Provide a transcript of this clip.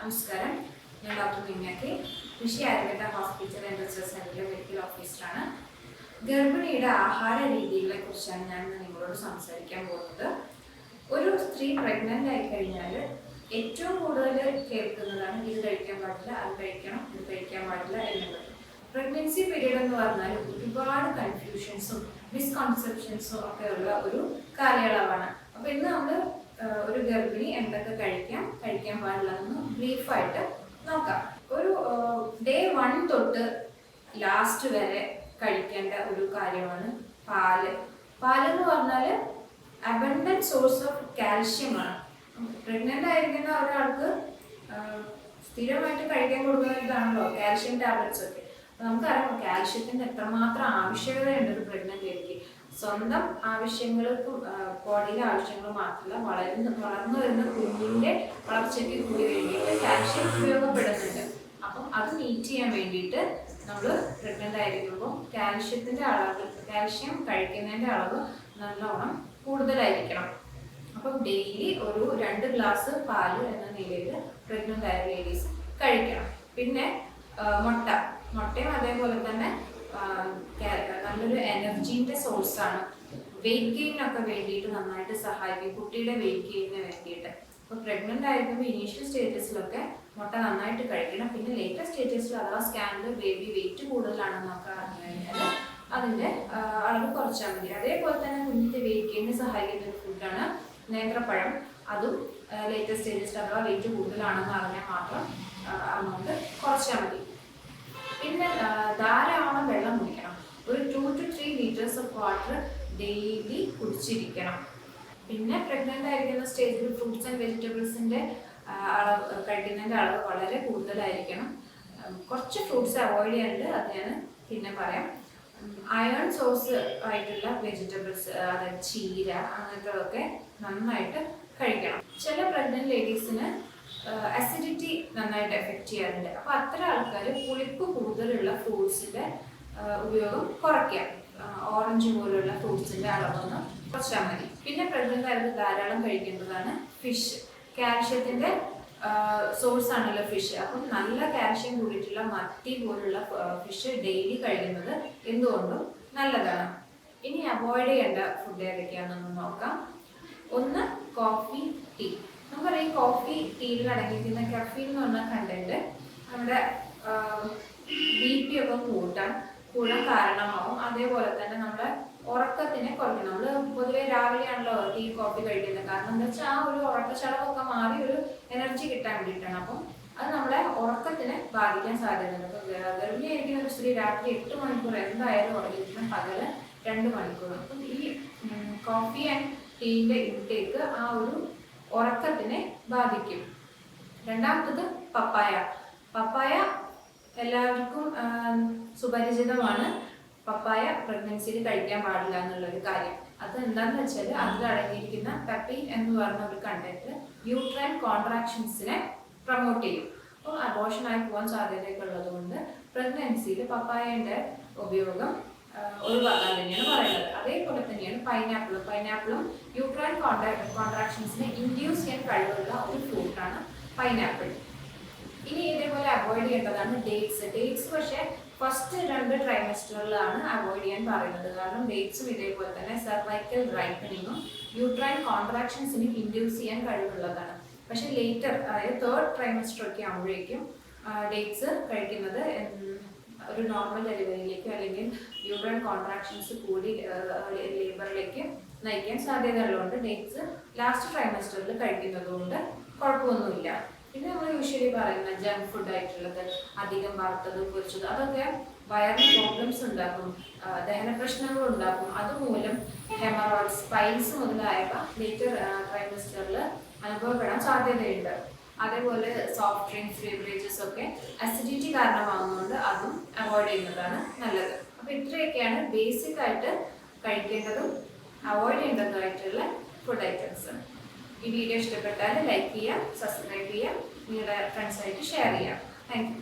നമസ്കാരം. ഞാൻ ഡോക്ടർ മിന്നാക്കി കൃഷി ആയുർവേദ ഹോസ്പിറ്റൽ ആൻഡ് റിസർച്ച് സെന്ററിലെ മെഡിക്കൽ ഓഫീസറാണ്. ഗർഭിണിയുടെ ആഹാര രീതികളെ കുറിച്ചാണ് ഞാൻ നിങ്ങളോട് സംസാരിക്കാൻ പോകുന്നത്. ഒരു സ്ത്രീ പ്രഗ്നന്റ് ആയി കഴിഞ്ഞാൽ ഏറ്റവും കൂടുതൽ കേൾക്കുന്നതാണ് ഇത് കഴിക്കാൻ പാടില്ല അത് കഴിക്കണം ഇത് കഴിക്കാൻ പാടില്ല എന്നുള്ളത്. പ്രഗ്നൻസി പീരീഡ് എന്ന് പറഞ്ഞാൽ ഒരുപാട് കൺഫ്യൂഷൻസും മിസ്കൺസെപ്ഷൻസും ഒക്കെ ഉള്ള ഒരു കാലയളവാണ്. അപ്പൊ ഇന്ന് നമ്മൾ ഗർഭിണി എന്തൊക്കെ കഴിക്കാം കഴിക്കാൻ പാടില്ലെന്ന് ബ്രീഫായിട്ട് നോക്കാം. ഒരു ഡേ വൺ തൊട്ട് ലാസ്റ്റ് വരെ കഴിക്കേണ്ട ഒരു കാര്യമാണ് പാൽ. പാലെന്ന് പറഞ്ഞാൽ അബണ്ടന്റ് സോഴ്സ് ഓഫ് കാൽഷ്യമാണ് പ്രഗ്നന്റ് ആയിരിക്കുന്ന ഒരാൾക്ക് സ്ഥിരമായിട്ട് കഴിക്കാൻ കൊടുക്കുന്നതാണല്ലോ കാൽഷ്യം ടാബ്ലറ്റ്സ് ഒക്കെ. നമുക്കറിയാം കാൽഷ്യത്തിന്റെ എത്രമാത്രം ആവശ്യകതയുണ്ട് ഒരു പ്രഗ്നന്റ് ലേഡിക്ക് സ്വന്തം ആവശ്യങ്ങൾക്കും ബോഡിയിലെ ആവശ്യങ്ങൾ മാത്രമല്ല വളരുന്ന വളർന്നു വരുന്ന കുഞ്ഞിന്റെ വളർച്ചയ്ക്ക് കൂടി വേണ്ടിയിട്ട് കാൽഷ്യം ഉപയോഗപ്പെടുന്നുണ്ട്. അപ്പം അത് മീറ്റ് ചെയ്യാൻ വേണ്ടിയിട്ട് നമ്മൾ പ്രഗ്നന്റ് ആയിരിക്കുമ്പോൾ കാൽഷ്യത്തിന്റെ അളവ് കാൽഷ്യം കഴിക്കുന്നതിന്റെ അളവ് നല്ലോണം കൂടുതലായിരിക്കണം. അപ്പം ഡെയിലി ഒരു രണ്ട് ഗ്ലാസ് പാൽ എന്ന നിലയിൽ പ്രഗ്നന്റ് ആയ ലേഡീസ് കഴിക്കണം. പിന്നെ മുട്ട. മുട്ടയും അതേപോലെ തന്നെ നല്ലൊരു എനർജീന്റെ സോഴ്സാണ് വെയിറ്റ് ഗെയിനൊക്കെ വേണ്ടിയിട്ട് നന്നായിട്ട് സഹായിക്കും. കുട്ടിയുടെ വെയിറ്റ് ഗെയിനിന് വേണ്ടിയിട്ട്. അപ്പോൾ പ്രഗ്നന്റ് ആയിരിക്കുമ്പോൾ ഇനീഷ്യൽ സ്റ്റേറ്റസിലൊക്കെ മുട്ട നന്നായിട്ട് കഴിക്കണം. പിന്നെ ലേറ്റർ സ്റ്റേറ്റസിൽ അഥവാ സ്കാനിൽ ബേബി വെയിറ്റ് കൂടുതലാണെന്നൊക്കെ അറിഞ്ഞു കഴിഞ്ഞാൽ അതിന്റെ അളവ് കുറച്ചാൽ മതി. അതേപോലെ തന്നെ കുഞ്ഞിന്റെ വെയിറ്റ് ഗെയിനിന് സഹായിക്കുന്ന ഒരു ഫുഡാണ് നേന്ത്രപ്പഴം. അതും ലേറ്റസ്റ്റ് സ്റ്റേജസിൽ അഥവാ വെയിറ്റ് കൂടുതലാണെന്ന് അറിഞ്ഞാൽ മാത്രം അമൗണ്ട് കുറച്ചാൽ മതി പിന്നെ ആ, ധാരാളം വെള്ളം കുടിക്കണം ഒരു two to three litres of water daily കുടിച്ചിരിക്കണം. പിന്നെ പ്രഗ്നന്റ് ആയിരിക്കുന്ന സ്റ്റേജിൽ ഫ്രൂട്ട്സ് ആൻഡ് വെജിറ്റബിൾസിന്റെ അളവ് കഴിക്കുന്നതിന്റെ അളവ് വളരെ കൂടുതലായിരിക്കണം. കുറച്ച് ഫ്രൂട്ട്സ് അവോയ്ഡ് ചെയ്യാനുണ്ട് അത് ഞാൻ പിന്നെ പറയാം. അയൺ സോസ് ആയിട്ടുള്ള വെജിറ്റബിൾസ് അതായത് ചീര അങ്ങനത്തതൊക്കെ നന്നായിട്ട് കഴിക്കണം. ചില പ്രഗ്നന്റ് ലേഡീസിന് അസിഡിറ്റി നന്നായിട്ട് എഫക്റ്റ് ചെയ്യാറുണ്ട്. അപ്പോൾ അത്തരം ആൾക്കാർ പുളിപ്പ് കൂടുതലുള്ള ഫ്രൂട്ട്സിന്റെ ഉപയോഗം കുറയ്ക്കാം. ഓറഞ്ച് പോലുള്ള ഫ്രൂട്ട്സിന്റെ അളവൊന്ന് കുറച്ചാൽ മതി. പിന്നെ ആയിട്ട് ധാരാളം കഴിക്കേണ്ടതാണ് ഫിഷ് കാൽഷ്യത്തിന്റെ സോഴ്സ് ആണല്ലോ ഫിഷ് അപ്പം നല്ല കാൽഷ്യം കൂടിയിട്ടുള്ള മത്തി പോലുള്ള ഫിഷ് ഡെയിലി കഴിക്കുന്നത് എന്തുകൊണ്ടും നല്ലതാണ്. ഇനി അവോയ്ഡ് ചെയ്യേണ്ട ഫുഡ് ഏതൊക്കെയാണെന്ന് നോക്കാം. ഒന്ന് കോഫി ടീ നമുക്കറിയാം ഈ കോഫി ടീയിൽ അടങ്ങിയിരിക്കുന്ന കഫീൻ എന്ന് പറഞ്ഞ കണ്ടന്റ്. നമ്മുടെ ബി പി ഒക്കെ കൂട്ടാൻ കൂടാൻ കാരണമാവും. അതേപോലെ തന്നെ നമ്മുടെ ഉറക്കത്തിനെ കുറയ്ക്കണം. നമ്മൾ പൊതുവേ രാവിലെയാണല്ലോ ടീ കോഫി കഴിക്കുന്നത്. കാരണം എന്താ വെച്ചാൽ ആ ഒരു ഉറക്കച്ചടവൊക്കെ മാറി ഒരു എനർജി കിട്ടാൻ വേണ്ടിയിട്ടാണ്. അപ്പം അത് നമ്മളെ ഉറക്കത്തിനെ ബാധിക്കാൻ സാധ്യതയുണ്ട്. ഗർഭിണിയായിരിക്കുന്ന ഒരു സ്ത്രീ രാത്രി എട്ട് മണിക്കൂർ എന്തായാലും ഉറങ്ങിയിരിക്കുന്ന പകൽ രണ്ട് മണിക്കൂർ. അപ്പം ഈ കോഫി ആൻഡ് ടീന്റെ ഇൻടേക്ക് ആ ഒരു ഉറക്കത്തിനെ ബാധിക്കും. രണ്ടാമത്തത് പപ്പായ. പപ്പായ എല്ലാവർക്കും സുപരിചിതമാണ്. പപ്പായ പ്രഗ്നൻസിയിൽ കഴിക്കാൻ പാടില്ല എന്നുള്ളൊരു കാര്യം. അത് എന്താന്ന് വെച്ചാൽ അതിൽ അടങ്ങിയിരിക്കുന്ന പെപ്പൈൻ എന്ന് പറഞ്ഞ ഒരു കണ്ടന്റ് യൂട്രൈൻ കോൺട്രാക്ഷൻസിനെ പ്രൊമോട്ട് ചെയ്യും. അപ്പോൾ അബോഷൻ ആയി പോകാൻ സാധ്യതയൊക്കെ ഉള്ളതുകൊണ്ട് പ്രഗ്നൻസിയിൽ പപ്പായന്റെ ഉപയോഗം ഒഴിവാക്കാൻ തന്നെയാണ് പറയുന്നത്. അതേപോലെ തന്നെയാണ് പൈനാപ്പിൾ പൈനാപ്പിളും യൂട്രൈൻ കോൺട്രാക്ഷൻസിനെ ഇൻഡ്യൂസ് ചെയ്യാൻ കഴിവുള്ള ഒരു ഫ്രൂട്ടാണ് പൈനാപ്പിൾ ഇനി ഇതേപോലെ അവോയ്ഡ് ചെയ്യേണ്ടതാണ് ഡേറ്റ്സ് ഡേറ്റ്സ് പക്ഷേ ഫസ്റ്റ് രണ്ട് ട്രൈമസ്റ്ററിലാണ് അവോയ്ഡ് ചെയ്യാൻ പറയുന്നത്. കാരണം ഡേറ്റ്സും ഇതേപോലെ തന്നെ സെർവൈക്കൽ റൈപ്പനിങ്ങും യൂട്രൈൻ കോൺട്രാക്ഷൻസിനും ഇൻഡ്യൂസ് ചെയ്യാൻ കഴിവുള്ളതാണ്. പക്ഷെ ലേറ്റർ അതായത് തേർഡ് ട്രൈമസ്റ്റർ ഒക്കെ ആകുമ്പോഴേക്കും ഡേറ്റ്സ് കഴിക്കുന്നത് ഒരു നോർമൽ ഡെലിവറിയിലേക്കോ അല്ലെങ്കിൽ യൂട്രൈൻ കോൺട്രാക്ഷൻസ് കൂടി ലേബറിലേക്ക് നയിക്കാൻ സാധ്യതയുള്ളതുകൊണ്ട് ഡേറ്റ്സ് ലാസ്റ്റ് ട്രൈമസ്റ്ററിൽ കഴിക്കുന്നതുകൊണ്ട് കുഴപ്പമൊന്നുമില്ല. പിന്നെ നമ്മൾ യൂഷ്വലി പറയുന്ന ജങ്ക് ഫുഡ് ആയിട്ടുള്ളത് അധികം വറുത്തത് പൊരിച്ചത് അതൊക്കെ വയറിന് പ്രോബ്ലംസ് ഉണ്ടാക്കും ദഹന പ്രശ്നങ്ങൾ ഉണ്ടാക്കും. അതുമൂലം ഹെമറോയിഡ്സ് സ്പൈൻസ് മുതലായവ ലേറ്റർ ട്രൈമസ്റ്ററിൽ അനുഭവപ്പെടാൻ സാധ്യതയുണ്ട്. അതേപോലെ സോഫ്റ്റ് ഡ്രിങ്ക്സ് ബീവറേജസ് ഒക്കെ അസിഡിറ്റി കാരണമാകുന്നതുകൊണ്ട് അതും അവോയ്ഡ് ചെയ്യുന്നതാണ് നല്ലത്. അപ്പോൾ ഇത്രയൊക്കെയാണ് ബേസിക് ആയിട്ട് കഴിക്കേണ്ടതും അവോയ്ഡ് ചെയ്യേണ്ടതുമായിട്ടുള്ള ഫുഡ് ഐറ്റംസ് ഈ വീഡിയോ ഇഷ്ടപ്പെട്ടാൽ ലൈക്ക് ചെയ്യുക സബ്സ്ക്രൈബ് ചെയ്യുക നിങ്ങളുടെ ഫ്രണ്ട്സായിട്ട് ഷെയർ ചെയ്യുക താങ്ക്